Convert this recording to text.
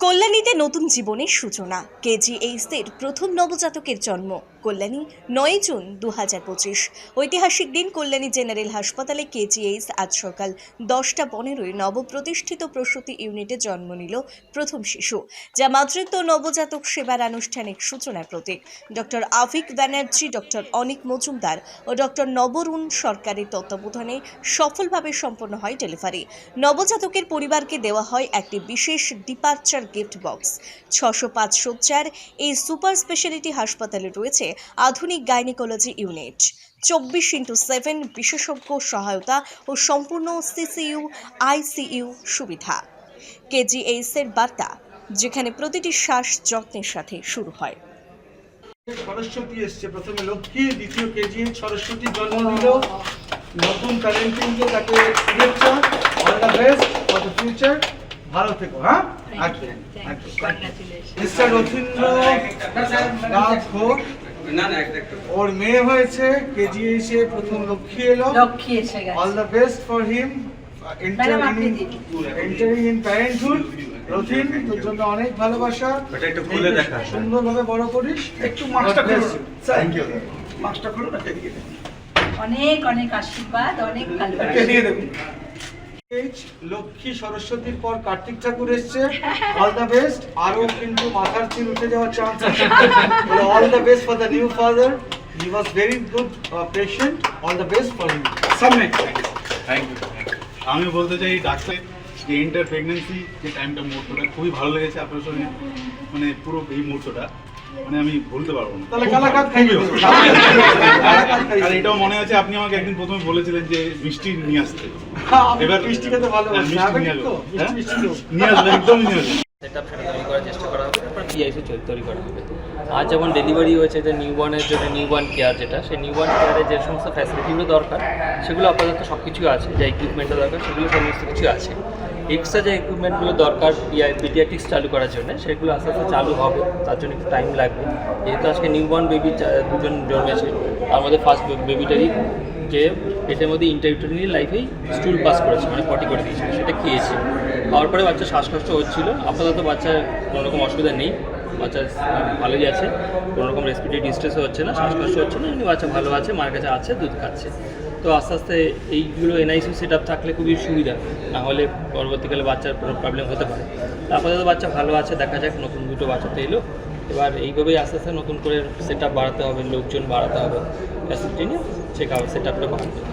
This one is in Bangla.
কল্যাণীতে নতুন জীবনের সূচনা কেজিএইচদের প্রথম নবজাতকের জন্ম। কল্যাণী নয় জুন দু হাজার পঁচিশ। ঐতিহাসিক দিন কল্যাণী জেনারেল হাসপাতালে কেজিএইচ আজ সকাল দশটা পনেরোই নবপ্রতিষ্ঠিত প্রসূতি ইউনিটে জন্ম নিল প্রথম শিশু, যা মাতৃত্ব নবজাতক সেবার আনুষ্ঠানিক সূচনার প্রতীক। ডক্টর আফিক ব্যানার্জি, ডক্টর অনিক মজুমদার ও ডক্টর নবরুণ সরকারের তত্ত্বাবধানে সফলভাবে সম্পন্ন হয় ডেলিভারি। নবজাতকের পরিবারকে দেওয়া হয় একটি বিশেষ ডিপার্চার গিফট বক্স। ছশো পাঁচ সজ্জার এই সুপার স্পেশালিটি হাসপাতালে রয়েছে আধুনিক গাইনিকোলজি ইউনিট। চব্বিশ ইন্টু সেভেন বিশেষজ্ঞ সহায়তা ও সম্পূর্ণ সিসিইউ আইসিইউ সুবিধা। কেজিএইচের বার্তা যেখানে প্রতিটি শ্বাস যত্নের সাথে শুরু হয়। সরস্বতী এসছে প্রথমে লক্ষ্মী দ্বিতীয় কেজি সরস্বতী জন্ম দিল নতুন প্যারেন্টিংকে তাকে শুভেচ্ছা all the best for the future ভালো থেকো হ্যাঁ? আচ্ছা মিস্টার রথীন্দ্র নাথ ঘোষ ওর মেয়ে হয়েছে কেজি এসে প্রথম লক্ষ্মী এলো। লক্ষ্মী এসে all the best for him entering in parenthood Rathin তোর জন্য অনেক ভালোবাসা। ওটা একটু খুলে দেখা। সুন্দরভাবে বড় করিস। একটু খুলুন। you. থ্যাংক ইউ মাস্কটা খুলুন একটা দিয়ে অনেক অনেক আশীর্বাদ অনেক ভালোবাসা। দিয়ে এইচ, লক্ষ্মী সরস্বতীর পর কার্তিক ঠাকুর এসছে। অল দ্য বেস্ট আরও কিন্তু মাথার চুল উঠে যাওয়ার চান্স আছে। All the best for the new father he was very good patient all the best for him সামনে। থ্যাংক ইউ আমি বলতে চাই, ডাক্তার, যে ইন্টার প্রেগনেন্সি যে টাইমটা মুহূর্তটা, খুবই ভালো লেগেছে আপনার সঙ্গে। মানে পুরো এই মুহূর্তটা। মানে আমি ভুলতে পারব না। তাহলে কালাকাত আর এটাও মনে আছে আপনি আমাকে একদিন প্রথমে বলেছিলেন যে মিষ্টি নিয়ে আসতে। হ্যাঁ, এবার মিষ্টি খেতে হ্যাঁ, মিষ্টি নিয়ে লোক। নিয়ে আসবেন একদম নিয়ে আসবেন সেট সেটা তৈরি করার চেষ্টা করা হবে তারপর পিআইসি তৈরি করা হবে। আজ যেমন ডেলিভারি হয়েছে যে নিউ বর্নের জন্য নিউ বর্ন কেয়ার যেটা সেই নিউ বর্ন কেয়ারে যে সমস্ত ফ্যাসিলিটিগুলো দরকার সেগুলো আপাতত সব কিছুই আছে যা ইকুইপমেন্টটা দরকার সেগুলো সমস্ত কিছু আছে। এক্সট্রা যে ইকুইপমেন্টগুলো দরকার পিডিয়াটিক্স চালু করার জন্য, সেগুলো আস্তে আস্তে চালু হবে, তার জন্য একটু টাইম লাগবে। যেহেতু আজকে নিউ বর্ন বেবি দুজন জন্মেছে, তার মধ্যে ফার্স্ট বেবিটারই যে পেটের মধ্যে ইন্টারভিউটারি লাইফেই স্টুল পাস করেছে মানে পটি করে দিয়েছিল, সেটা খেয়েছে। খাওয়ার পরে বাচ্চা শ্বাসকষ্ট হচ্ছিল, আপাতত বাচ্চার কোনো রকম অসুবিধা নেই। বাচ্চা ভালোই আছে কোনো রকম রেসপিরেটরি ডিস্ট্রেসও হচ্ছে না, শ্বাসকষ্ট হচ্ছে না, এমনি বাচ্চা ভালো আছে, মার কাছে আছে, দুধ খাচ্ছে। তো আস্তে আস্তে এইগুলো এনআইসি সেট আপ থাকলে খুবই সুবিধা, না হলে পরবর্তীকালে বাচ্চার কোনো প্রবলেম হতে পারে। আপাতত বাচ্চা ভালো আছে, দেখা যাক, নতুন দুটো বাচ্চা তো এলো। এবার এইভাবেই আস্তে আস্তে নতুন করে সেট বাড়াতে হবে, লোকজন বাড়াতে হবে ফ্যাসিলিটি নিয়ে সেট আপটা বাড়াতে হবে